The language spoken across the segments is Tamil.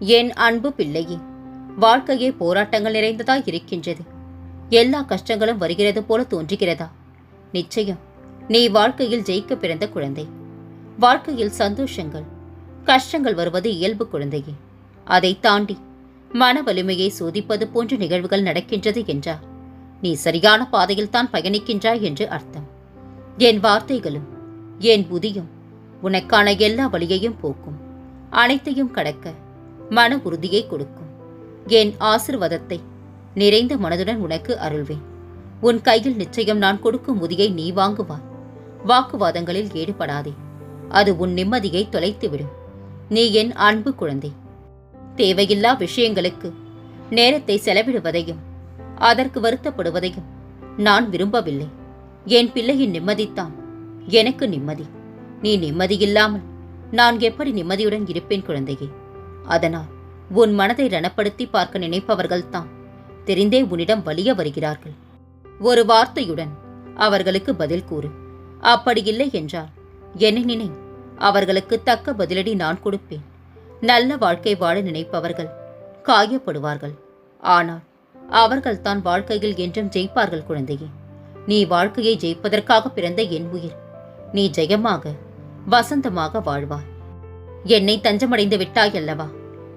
என் அன்பு பிள்ளையே வாழ்க்கையே போராட்டங்கள் நிறைந்ததா இருக்கின்றது. எல்லா கஷ்டங்களும் வருகிறது போல தோன்றுகிறதா? நிச்சயம் நீ வாழ்க்கையில் ஜெயிக்க பிறந்த குழந்தை. வாழ்க்கையில் சந்தோஷங்கள் கஷ்டங்கள் வருவது இயல்பு குழந்தையே. அதை தாண்டி மன வலிமையை சோதிப்பது போன்ற நிகழ்வுகள் நடக்கின்றது என்றார் நீ சரியான பாதையில் தான் பயணிக்கின்றாய் என்று அர்த்தம். என் வார்த்தைகளும் என் புதியும் உனக்கான எல்லா வழியையும் போக்கும். அனைத்தையும் கடக்க மன உறுதியை கொடுக்கும். என் ஆசிர்வாதத்தை நிறைந்த மனதுடன் உனக்கு அருள்வேன். உன் கையில் நிச்சயம் நான் கொடுக்கும் உதியை நீ வாங்குவாய். வாக்குவாதங்களில் ஈடுபடாதே. அது உன் நிம்மதியை தொலைத்துவிடும். நீ என் அன்பு குழந்தை. தேவையில்லா விஷயங்களுக்கு நேரத்தை செலவிடுவதையும் அதற்கு வருத்தப்படுவதையும் நான் விரும்பவில்லை. என் பிள்ளையின் நிம்மதித்தான் எனக்கு நிம்மதி. நீ நிம்மதியில்லாமல் நான் எப்படி நிம்மதியுடன் இருப்பேன் குழந்தையே? அதனால் உன் மனதை ரணப்படுத்தி பார்க்க நினைப்பவர்கள்தான். தெரிந்தே உன்னிடம் வலிய வருகிறார்கள். ஒரு வார்த்தையுடன் அவர்களுக்கு பதில் கூறு. அப்படியில்லை என்றால் என்னை நினை அவர்களுக்கு தக்க பதிலடி நான் கொடுப்பேன். நல்ல வாழ்க்கை வாழ நினைப்பவர்கள் காயப்படுவார்கள். ஆனால் அவர்கள் தான் வாழ்க்கையில் என்றும் ஜெயிப்பார்கள் குழந்தையே. நீ வாழ்க்கையை ஜெயிப்பதற்காக பிறந்த என் உயிர். நீ ஜெயமாக வசந்தமாக வாழ்வாய். என்னை தஞ்சமடைந்து விட்டாய் அல்லவா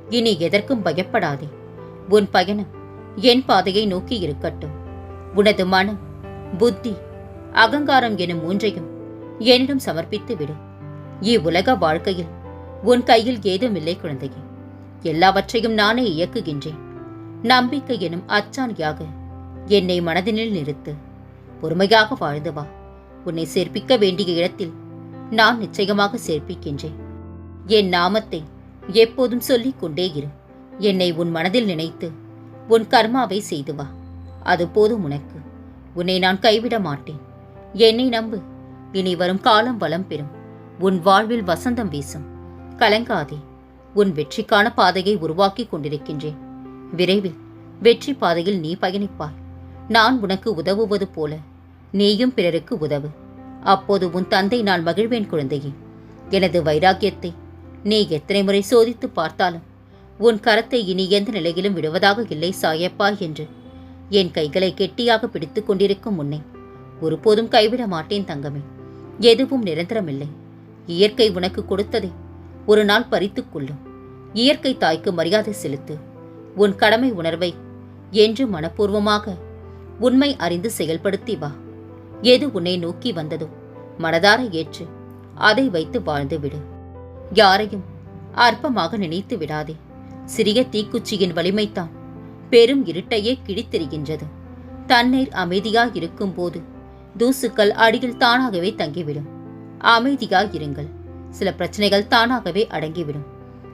இனி எதற்கும் பயப்படாதே. உன் பயணம் என் பாதையை நோக்கி இருக்கட்டும். உனது மனம் புத்தி அகங்காரம் எனும் மூன்றையும் என்னிடம் சமர்ப்பித்து விடு. இவ்வுலக வாழ்க்கையில் உன் கையில் ஏதுமில்லை குழந்தையே. எல்லாவற்றையும் நானே இயக்குகின்றேன். நம்பிக்கை எனும் அச்சாணியாக என்னை மனதினில் நிறுத்து. பொறுமையாக வாழ்ந்து வா. உன்னை சேர்ப்பிக்க வேண்டிய இடத்தில் நான் நிச்சயமாக சேர்ப்பிக்கின்றேன். என் நாமத்தை எப்போதும் சொல்லிக் கொண்டே இரு. என்னை உன் மனதில் நினைத்து உன் கர்மாவை செய்து வா. அது போதும் உனக்கு. உன்னை நான் கைவிட மாட்டேன். என்னை நம்பு. இனி வரும் காலம் வளம் பெறும். உன் வாழ்வில் வசந்தம் வீசும். கலங்காதே. உன் வெற்றிக்கான பாதையை உருவாக்கி கொண்டிருக்கின்றேன். விரைவில் வெற்றி பாதையில் நீ பயணிப்பாய். நான் உனக்கு உதவுவது போல நீயும் பிறருக்கு உதவு. அப்போது உன் தந்தை நான் மகிழ்வேன் குழந்தையே. எனது வைராக்கியத்தை நீ எத்தனை முறை சோதித்து பார்த்தாலும் உன் கரத்தை இனி எந்த நிலையிலும் விடுவதாக இல்லை சாயப்பா என்று. என் கைகளை கெட்டியாக பிடித்துக் கொண்டிருக்கும் உன்னை ஒருபோதும் கைவிட மாட்டேன் தங்கமே. எதுவும் நிரந்தரமில்லை. இயற்கை உனக்கு கொடுத்ததை ஒரு நாள் பறித்துக் கொள்ளும் இயற்கை தாய்க்கு மரியாதை செலுத்து. உன் கடமை உணர்வை என்று மனப்பூர்வமாக உண்மை அறிந்து செயல்படுத்தி வா. எது உன்னை நோக்கி வந்ததோ மனதார ஏற்று அதை வைத்து வாழ்ந்துவிடு யாரையும் அற்பமாக நினைத்து விடாதே. சிறிய தீக்குச்சியின் வலிமைத்தான் பெரும் இருட்டையே கிழித்தெறிகின்றது தண்ணீர் அமைதியாக இருக்கும் போது தூசுக்கள் அடியில் தானாகவே தங்கிவிடும். அமைதியாக இருங்கள் சில பிரச்சனைகள் தானாகவே அடங்கிவிடும்.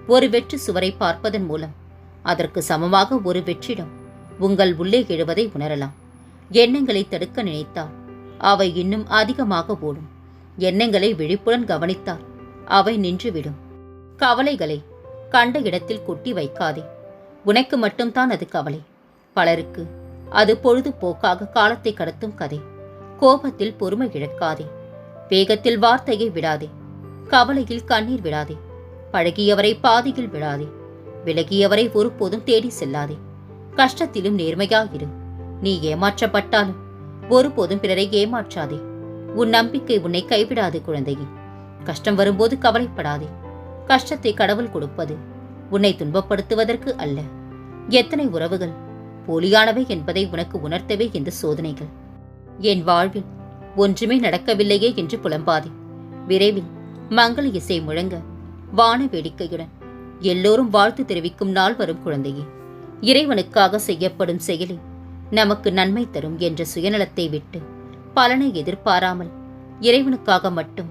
ஒரு வெற்று சுவரை பார்ப்பதன் மூலம் அதற்கு சமமாக ஒரு வெற்றிடம் உங்கள் உள்ளே எழுவதை உணரலாம். எண்ணங்களை தடுக்க நினைத்தால் அவை இன்னும் அதிகமாக ஓடும். எண்ணங்களை விழிப்புடன் கவனித்தால் அவை நின்றுவிடும். கவலைகளை கண்ட இடத்தில் கொட்டி வைக்காதே. உனக்கு மட்டும்தான் அது கவலை. பலருக்கு அது பொழுதுபோக்காக காலத்தை கடத்தும் கதை. கோபத்தில் பொறுமை இழக்காதே. வேகத்தில் வார்த்தையை விடாதே. கவலையில் கண்ணீர் விடாதே. பழகியவரை பாதியில் விடாதே. விலகியவரை ஒருபோதும் தேடி செல்லாதே. கஷ்டத்திலும் நேர்மையாயிரு நீ ஏமாற்றப்பட்டாலும் ஒருபோதும் பிறரை ஏமாற்றாதே. உன் நம்பிக்கை உன்னை கைவிடாது குழந்தையே. கஷ்டம் வரும்போது கவலைப்படாதே. கஷ்டத்தை கடவுள் கொடுப்பது உன்னை துன்பப்படுத்துவதற்கு அல்ல. எத்தனை உறவுகள் போலியானவை என்பதை உனக்கு உணர்த்தவே இந்த சோதனைகள். என் வாழ்வில் ஒன்றுமே நடக்கவில்லையே என்று புலம்பாதே. விரைவில் மங்கள இசை முழங்க வான வேடிக்கையுடன் எல்லோரும் வாழ்த்து தெரிவிக்கும் நாள் வரும் குழந்தையே. இறைவனுக்காக செய்யப்படும் செயலில் நமக்கு நன்மை தரும் என்ற சுயநலத்தை விட்டு பலனை எதிர்பாராமல் இறைவனுக்காக மட்டும்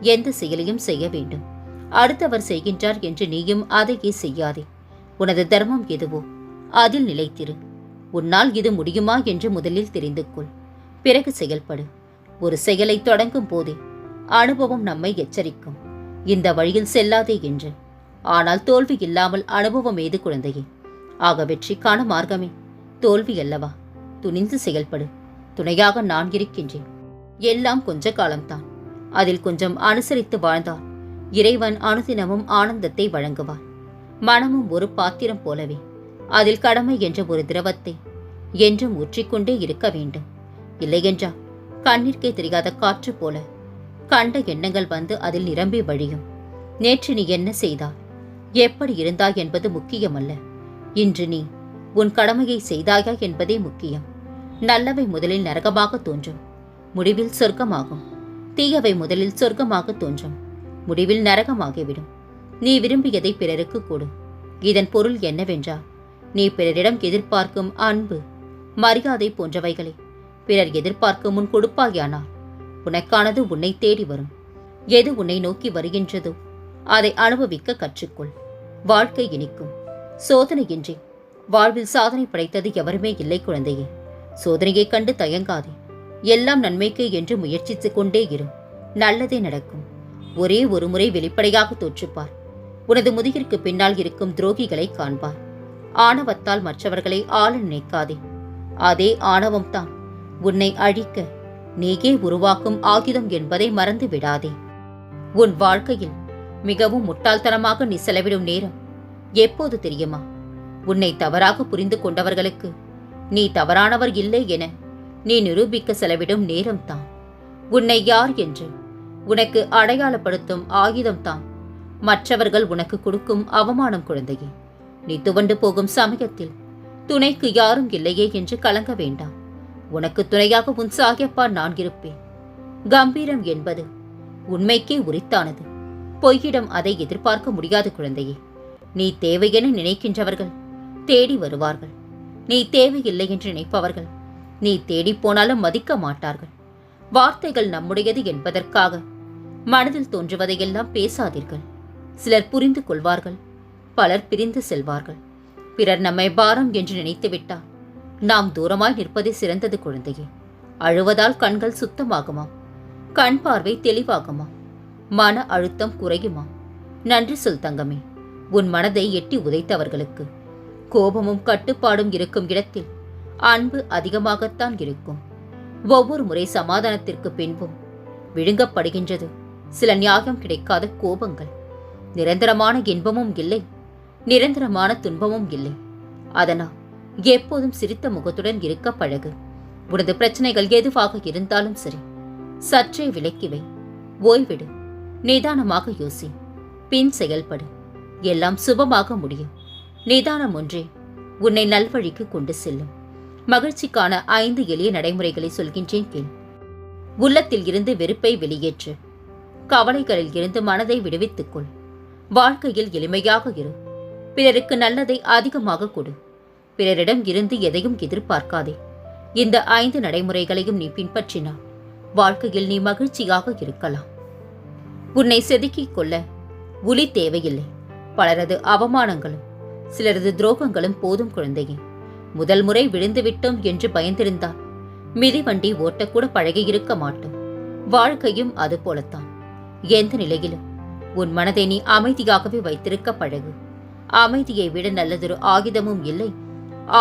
எந்த செயலையும் செய்ய வேண்டும். அடுத்தவர் செய்கின்றார் என்று நீயும் அதையே செய்யாதே. உனது தர்மம் எதுவோ? அதில் நிலைத்திரு. உன்னால் இது முடியுமா என்று முதலில் தெரிந்து கொள். பிறகு செயல்படு. ஒரு செயலை தொடங்கும் போதே அனுபவம் நம்மை எச்சரிக்கும். இந்த வழியில் செல்லாதே என்று. ஆனால் தோல்வி இல்லாமல் அனுபவம் ஏது குழந்தையே? ஆக வெற்றிக்கான மார்க்கமே. தோல்வி அல்லவா? துணிந்து செயல்படு. துணையாக நான் இருக்கின்றேன். எல்லாம் கொஞ்ச காலம்தான். அதில் கொஞ்சம் அனுசரித்து வாழ்ந்தால் இறைவன் அனுதினமும் ஆனந்தத்தை வழங்குவான் மனமும் ஒரு பாத்திரம் போலவே அதில் கடமை என்ற ஒரு திரவத்தை என்றும் ஊற்றிக்கொண்டே இருக்க வேண்டும். இல்லையென்றால் கண்ணிற்கே தெரியாத காற்று போல கண்ட எண்ணங்கள் வந்து அதில் நிரம்பி வழியும். நேற்று நீ என்ன செய்தாய்? எப்படி இருந்தாய் என்பது முக்கியமல்ல. இன்று நீ உன் கடமையை செய்தாயா என்பதே முக்கியம். நல்லவை முதலில் நரகமாக தோன்றும். முடிவில் சொர்க்கமாகும். தீயவை முதலில் சொர்க்கமாக தோன்றும். முடிவில் நரகமாகிவிடும். நீ விரும்பியதை பிறருக்கு கொடு. இதன் பொருள் என்னவென்றால் நீ பிறரிடம் எதிர்பார்க்கும் அன்பு மரியாதை போன்றவைகளை. பிறர் எதிர்பார்க்கும் முன் கொடுப்பாயானால் உனக்கானது உன்னை தேடி வரும். எது உன்னை நோக்கி வருகின்றதோ அதை அனுபவிக்க கற்றுக்கொள். வாழ்க்கை இனிக்கும். சோதனையின்றி. வாழ்வில் சாதனை படைத்தது எவருமே இல்லை குழந்தையே. சோதனையைக் கண்டு தயங்காதே. எல்லாம் நன்மைக்கு என்று முயற்சித்துக் கொண்டே இரு நல்லதே நடக்கும். ஒரே ஒரு முறை வெளிப்படையாக தோற்றுப்பார். உனது முதுகிற்கு பின்னால் இருக்கும் துரோகிகளை காண்பார். ஆணவத்தால் மற்றவர்களை ஆள நினைக்காதே. அதே ஆணவம்தான். உன்னை அழிக்க நீயே உருவாக்கும் ஆயுதம் என்பதை மறந்து விடாதே. உன் வாழ்க்கையில் மிகவும் முட்டாள்தனமாக நீ செலவிடும் நேரம் எப்போது தெரியுமா? உன்னை தவறாக புரிந்து கொண்டவர்களுக்கு நீ தவறானவர் இல்லை என நீ நிரூபிக்க செலவிடும் நேரம்தான். உன்னை யார் என்று உனக்கு அடையாளப்படுத்தும் ஆயுதம்தான். மற்றவர்கள் உனக்கு கொடுக்கும் அவமானம் குழந்தையே நீ துவண்டு போகும் சமயத்தில் துணைக்கு யாரும் இல்லையே என்று கலங்க வேண்டாம். உனக்கு துணையாக உன் சாகியப்பா நான் இருப்பேன். கம்பீரம் என்பது உண்மைக்கே உரித்தானது. பொய்யிடம் அதை எதிர்பார்க்க முடியாது குழந்தையே. நீ தேவையென நினைக்கின்றவர்கள் தேடி வருவார்கள். நீ தேவையில்லை என்று நினைப்பவர்கள் நீ தேடிப் போனாலும் மதிக்க மாட்டார்கள். வார்த்தைகள் நம்முடையது என்பதற்காக மனதில் தோன்றுவதையெல்லாம் பேசாதீர்கள். சிலர் புரிந்து கொள்வார்கள் பலர் பிரிந்து செல்வார்கள். பிறர் நம்மை பாரம் என்று நினைத்துவிட்டால் நாம் தூரமாய் நிற்பதே சிறந்தது குழந்தையே. அழுவதால் கண்கள் சுத்தமாகுமா கண் பார்வை தெளிவாகுமா மன அழுத்தம் குறையுமா நன்றி சொல் தங்கமே. உன் மனதை எட்டி உதைத்தவர்களுக்கு கோபமும் கட்டுப்பாடும் இருக்கும் இடத்தில் அன்பு அதிகமாகத்தான் இருக்கும். ஒவ்வொரு முறை சமாதானத்திற்கு பின்பும் விழுங்கப்படுகின்றது. சில நியாயம் கிடைக்காத கோபங்கள். நிரந்தரமான இன்பமும் இல்லை. நிரந்தரமான துன்பமும் இல்லை. அதனால் எப்போதும் சிரித்த முகத்துடன் இருக்க பழகு. உனது பிரச்சனைகள் எதுவாக இருந்தாலும் சரி சற்றே விலக்கிவை ஓய்விடு. நிதானமாக யோசி. பின் செயல்படு. எல்லாம் சுபமாக முடியும். நிதானம் ஒன்றே உன்னை நல்வழிக்கு கொண்டு செல்லும். மகிழ்ச்சிக்கான ஐந்து எளிய நடைமுறைகளை சொல்கின்றேன் கேள் உள்ளத்தில் இருந்து வெறுப்பை வெளியேற்று. கவலைகளில் இருந்து மனதை விடுவித்துக்கொள் வாழ்க்கையில் எளிமையாக இரு. பிறருக்கு நல்லதை அதிகமாக கொடு. பிறரிடம் இருந்து எதையும் எதிர்பார்க்காதே. இந்த ஐந்து நடைமுறைகளையும் நீ பின்பற்றினால் வாழ்க்கையில் நீ மகிழ்ச்சியாக இருக்கலாம். உன்னை செதுக்கிக் கொள்ள உலி தேவையில்லை. பலரது அவமானங்களும் சிலரது துரோகங்களும் போதும் குழந்தையே. முதல் முறை விழுந்து விட்டோம் என்று பயந்திருந்தால் மிதிவண்டி ஓட்டக்கூட பழகியிருக்க மாட்டோம். வாழ்க்கையும் அது போலத்தான். எந்த நிலையிலும் உன் மனதை நீ அமைதியாகவே வைத்திருக்க பழகு. அமைதியை விட நல்லதொரு ஆயுதமும் இல்லை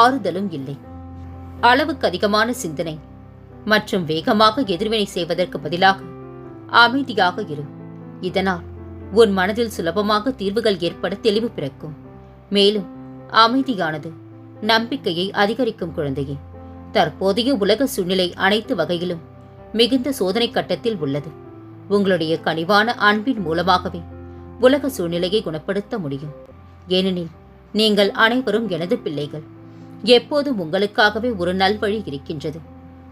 ஆறுதலும் இல்லை. அளவுக்கு அதிகமான சிந்தனை மற்றும் வேகமாக எதிர்வினை செய்வதற்கு பதிலாக அமைதியாக இரு. இதனால் உன் மனதில் சுலபமாக தீர்வுகள் ஏற்பட தெளிவு பிறக்கும். மேலும் அமைதியானது நம்பிக்கையை அதிகரிக்கும் குழந்தையே. தற்போதைய உலக சூழ்நிலை அனைத்து வகையிலும் மிகுந்த சோதனை கட்டத்தில் உள்ளது. உங்களுடைய கனிவான அன்பின் மூலமாகவே உலக சூழ்நிலையை குணப்படுத்த முடியும். ஏனெனில் நீங்கள் அனைவரும் எனது பிள்ளைகள். எப்போதும் உங்களுக்காகவே ஒரு நல்வழி இருக்கின்றது.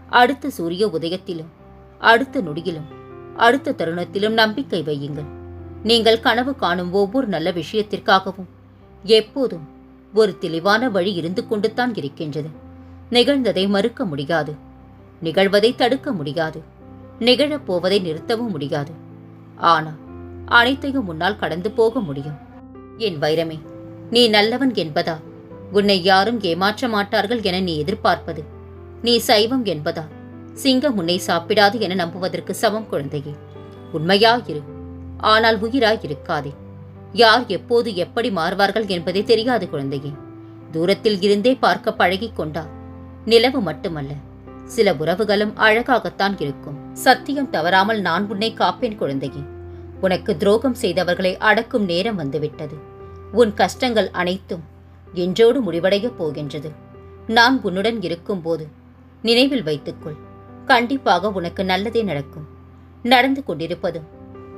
அடுத்த சூரிய உதயத்திலும் அடுத்த நொடியிலும் அடுத்த தருணத்திலும் நம்பிக்கை வையுங்கள். நீங்கள் கனவு காணும் ஒவ்வொரு நல்ல விஷயத்திற்காகவும் எப்போதும் ஒரு தெளிவான வழி இருந்து கொண்டுதான் இருக்கின்றது. நிகழ்ந்ததை மறுக்க முடியாது. நிகழ்வதை தடுக்க முடியாது. நிகழப் போவதை நிறுத்தவும் முடியாது. ஆனால் அனைத்தையும் முன்னால் கடந்து போக முடியும். என் வைரமே நீ நல்லவன் என்பதா? உன்னை யாரும் ஏமாற்ற மாட்டார்கள் என நீ எதிர்பார்ப்பது. நீ சைவம் என்பதா? சிங்கம் உன்னை சாப்பிடாது என நம்புவதற்கு சமம் குழந்தையே. உண்மையாயிரு. ஆனால் உயிராய் இருக்காதே. யார் எப்போது எப்படி மாறுவார்கள் என்பதே தெரியாது குழந்தையே. தூரத்தில் இருந்தே பார்க்க பழகிக் கொண்டார் நிலவு மட்டுமல்ல சில உறவுகளும் அழகாகத்தான் இருக்கும். சத்தியம் தவறாமல் நான் உன்னை காப்பேன் குழந்தையே. உனக்கு துரோகம் செய்தவர்களை அடக்கும் நேரம் வந்துவிட்டது. உன் கஷ்டங்கள் அனைத்தும் என்றோடு முடிவடையப் போகின்றது. நான் உன்னுடன் இருக்கும்போது நினைவில் வைத்துக்கொள். கண்டிப்பாக உனக்கு நல்லதே நடக்கும். நடந்து கொண்டிருப்பதும்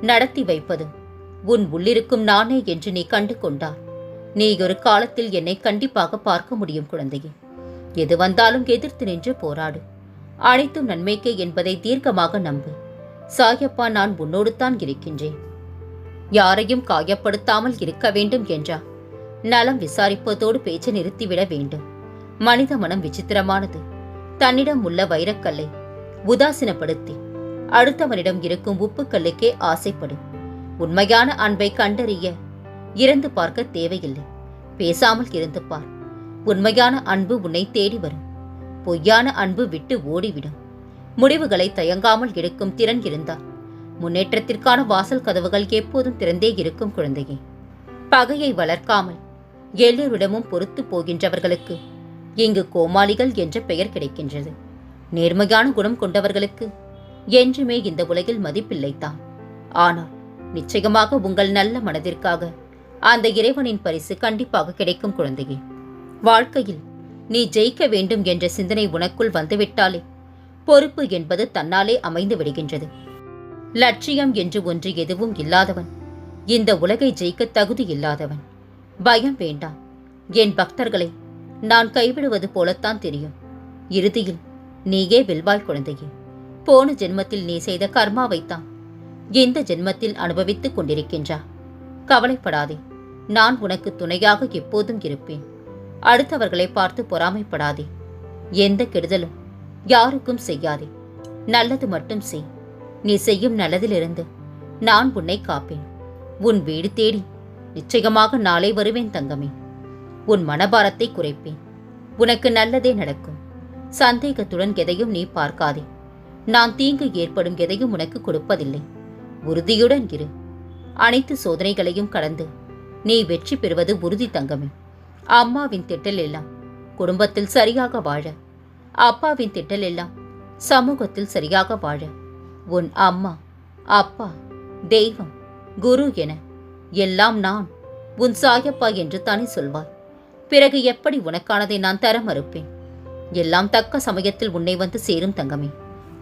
நடத்தி வைப்பதும் உன் உள்ளிருக்கும் நானே என்று நீ கண்டு கொண்டார் நீ ஒரு காலத்தில் என்னை கண்டிப்பாக பார்க்க முடியும் குழந்தையே. எது வந்தாலும் எதிர்த்து நின்று போராடு. அனைத்தும் நன்மைக்கே என்பதை தீர்க்கமாக நம்பு. சாயப்பா நான் உன்னோடு தான் இருக்கின்றேன். யாரையும் காயப்படுத்தாமல் இருக்க வேண்டும் என்றா? நலம் விசாரிப்பதோடு பேச்சு நிறுத்திவிட வேண்டும். மனித மனம் விசித்திரமானது. தன்னிடம் உள்ள வைரக்கல்லை உதாசீனப்படுத்தி அடுத்தவனிடம் இருக்கும் உப்புக்கல்லுக்கே ஆசைப்படும் உண்மையான அன்பை கண்டறிய இறந்து பார்க்க தேவையில்லை. பேசாமல் இருந்து பார். உண்மையான அன்பு உன்னை தேடி வரும். பொய்யான அன்பு விட்டு ஓடிவிடும். முடிவுகளை தயங்காமல் எடுக்கும் திறன் இருந்தால். முன்னேற்றத்திற்கான வாசல் கதவுகள் எப்போதும் திறந்தே இருக்கும் குழந்தையே. பகையை வளர்க்காமல் எல்லோரிடமும் பொறுத்து போகின்றவர்களுக்கு இங்கு கோமாளிகள் என்ற பெயர் கிடைக்கின்றது. நேர்மையான குணம் கொண்டவர்களுக்கு என்றுமே இந்த உலகில் மதிப்பில்லைத்தான். ஆனால் நிச்சயமாக உங்கள் நல்ல மனதிற்காக. அந்த இறைவனின் பரிசு கண்டிப்பாக கிடைக்கும் குழந்தையே. வாழ்க்கையில் நீ ஜெயிக்க வேண்டும் என்ற சிந்தனை உனக்குள் வந்துவிட்டாலே பொறுப்பு என்பது தன்னாலே அமைந்து விடுகின்றது. லட்சியம் என்று ஒன்று எதுவும் இல்லாதவன் இந்த உலகை ஜெயிக்க தகுதி இல்லாதவன். பயம் வேண்டாம். என் பக்தர்களை நான் கைவிடுவது போலத்தான் தெரியும். இறுதியில் நீயே வெல்வாய் குழந்தையே. போன ஜென்மத்தில் நீ செய்த கர்மாவைத்தான். இந்த ஜென்மத்தில் அனுபவித்துக் கொண்டிருக்கின்றா கவலைப்படாதே. நான் உனக்கு துணையாக எப்போதும் இருப்பேன். அடுத்தவர்களை பார்த்து பொறாமைப்படாதே. எந்த கெடுதலும் யாருக்கும் செய்யாதே. நல்லது மட்டும் செய். நீ செய்யும் நல்லதிலிருந்து நான் உன்னை காப்பேன். உன் வீடு தேடி நிச்சயமாக நாளை வருவேன் தங்கமே. உன் மனபாரத்தை குறைப்பேன். உனக்கு நல்லதே நடக்கும். சந்தேகத்துடன் எதையும் நீ பார்க்காதே. நான் தீங்கு ஏற்படும் எதையும் உனக்கு கொடுப்பதில்லை. உறுதியுடன் இரு. அனைத்து சோதனைகளையும் கடந்து நீ வெற்றி பெறுவது உறுதி தங்கமே. அம்மாவின் திட்டல் எல்லாம் குடும்பத்தில் சரியாக வாழ. அப்பாவின் திட்டல் எல்லாம் சமூகத்தில் சரியாக வாழ. உன் அம்மா அப்பா தெய்வம் குரு என எல்லாம் நான் உன் சாயப்பா என்று தானே சொல்வாய். பிறகு எப்படி உனக்கானதை நான் தர மறுப்பேன்? எல்லாம் தக்க சமயத்தில் உன்னை வந்து சேரும் தங்கமே.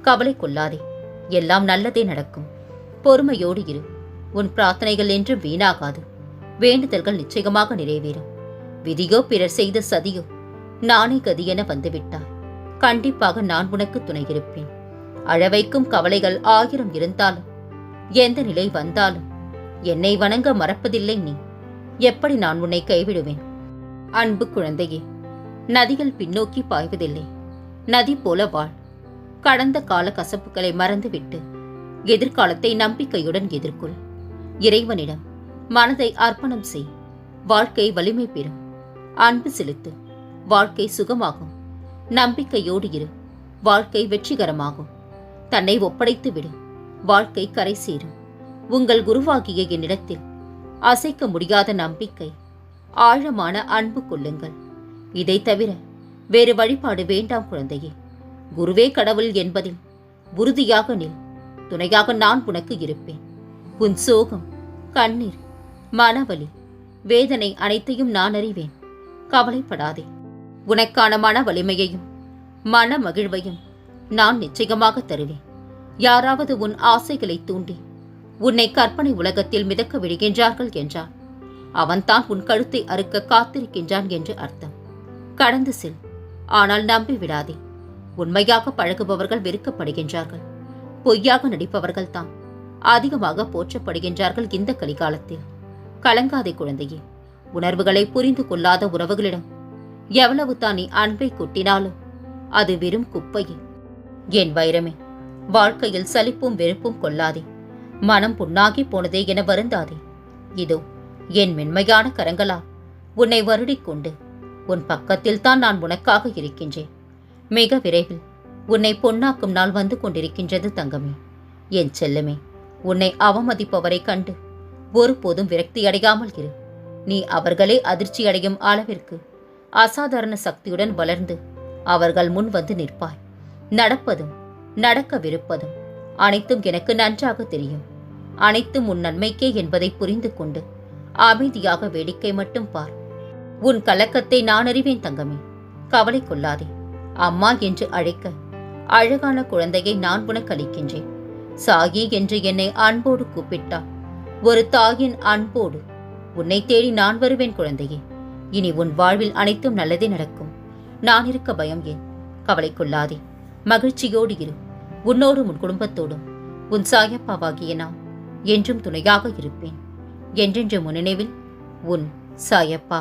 கவலை கொள்ளாதே. எல்லாம் நல்லதே நடக்கும். பொறுமையோடு இரு. உன் பிரார்த்தனைகள் என்று வீணாகாது. வேண்டுதல்கள் நிச்சயமாக நிறைவேறும். விதியோ பிறர் செய்த சதியோ நானே கதி என வந்துவிட்டாய். கண்டிப்பாக நான் உனக்கு துணை இருப்பேன் அழவைக்கும் கவலைகள் ஆயிரம் இருந்தாலும் எந்த நிலை வந்தாலும் என்னை வணங்க மறப்பதில்லை நீ. எப்படி நான் உன்னை கைவிடுவேன்? அன்பு குழந்தையே நதிகள் பின்னோக்கி பாய்வதில்லை. நதி போல வாழ். கடந்த கால கசப்புகளை மறந்துவிட்டு எதிர்காலத்தை நம்பிக்கையுடன் எதிர்கொள். இறைவனிடம் மனதை அர்ப்பணம் செய். வாழ்க்கை வலிமை பெறும். அன்பு செலுத்து. வாழ்க்கை சுகமாகும். நம்பிக்கையோடு இரு. வாழ்க்கை வெற்றிகரமாகும். தன்னை ஒப்படைத்து விடு. வாழ்க்கை கரை சேரும். உங்கள் குருவாகிய என்னிடத்தில் அசைக்க முடியாத நம்பிக்கை ஆழமான அன்பு கொள்ளுங்கள். இதை தவிர வேறு வழிபாடு வேண்டாம் குழந்தையே. குருவே கடவுள் என்பதில் உறுதியாக நில். துணையாக நான் உனக்கு இருப்பேன். உன் சோகம் கண்ணீர் மனவலி வேதனை அனைத்தையும் நான் அறிவேன். கவலைப்படாதே. உனக்கான மன வலிமையையும் மன மகிழ்வையும் நான் நிச்சயமாக தருவேன். யாராவது உன் ஆசைகளை தூண்டி உன்னை கற்பனை உலகத்தில் மிதக்க விடுகின்றார்கள் என்றார் அவன்தான் உன் கழுத்தை அறுக்க காத்திருக்கின்றான் என்று அர்த்தம். கடந்து செல் ஆனால் நம்பி விடாதே உண்மையாக பழகுபவர்கள் வெறுக்கப்படுகின்றார்கள். பொய்யாக நடிப்பவர்கள் தான் அதிகமாக போற்றப்படுகின்றார்கள் இந்த கலிகாலத்தில். கலங்காதே குழந்தையே உணர்வுகளை புரிந்து கொள்ளாத உறவுகளிடம் எவ்வளவு தான் நீ அன்பை கொட்டினாலும் அது வெறும் குப்பையே. என் வைரமே வாழ்க்கையில் சலிப்பும் வெறுப்பும் கொள்ளாதே மனம் புண்ணாகி போனதே என வருந்தாதே. இதோ என் மென்மையான கரங்களால் உன்னை வருடிக் கொண்டு உன் பக்கத்தில் தான் நான் உனக்காக இருக்கின்றேன். மிக விரைவில் உன்னை பொன்னாக்கும் நாள் வந்து கொண்டிருக்கின்றது தங்கமே. என் செல்லமே உன்னை அவமதிப்பவரை கண்டு ஒருபோதும் விரக்தி அடையாமல் இரு. நீ அவர்களே அதிர்ச்சியடையும் அளவிற்கு அசாதாரண சக்தியுடன் வளர்ந்து அவர்கள் முன் வந்து நிற்பாய். நடப்பதும் நடக்கவிருப்பதும் அனைத்தும் எனக்கு நன்றாக தெரியும். அனைத்தும் உன் நன்மைக்கே என்பதை புரிந்து கொண்டு அமைதியாக வேடிக்கை மட்டும் பார். உன் கலக்கத்தை நான் அறிவேன் தங்கமே. கவலை கொள்ளாதே. அம்மா என்று அழைக்க அழகான குழந்தையை நான் உனக்கு அளிக்கின்றேன் சாகி என்று என்னை அன்போடு கூப்பிட்டாள் ஒரு தாயின் அன்போடு உன்னை தேடி நான் வருவேன் குழந்தையே. இனி உன் வாழ்வில் அனைத்தும் நல்லதே நடக்கும். நான் இருக்க பயம் ஏன்? கவலை கொள்ளாதே. மகிழ்ச்சியோடு இரு. உன்னோடும் உன் குடும்பத்தோடும். உன் சாயப்பாவாகிய நான் என்றும் துணையாக இருப்பேன். என்றென்று முன்னினைவில் உன் சாயப்பா.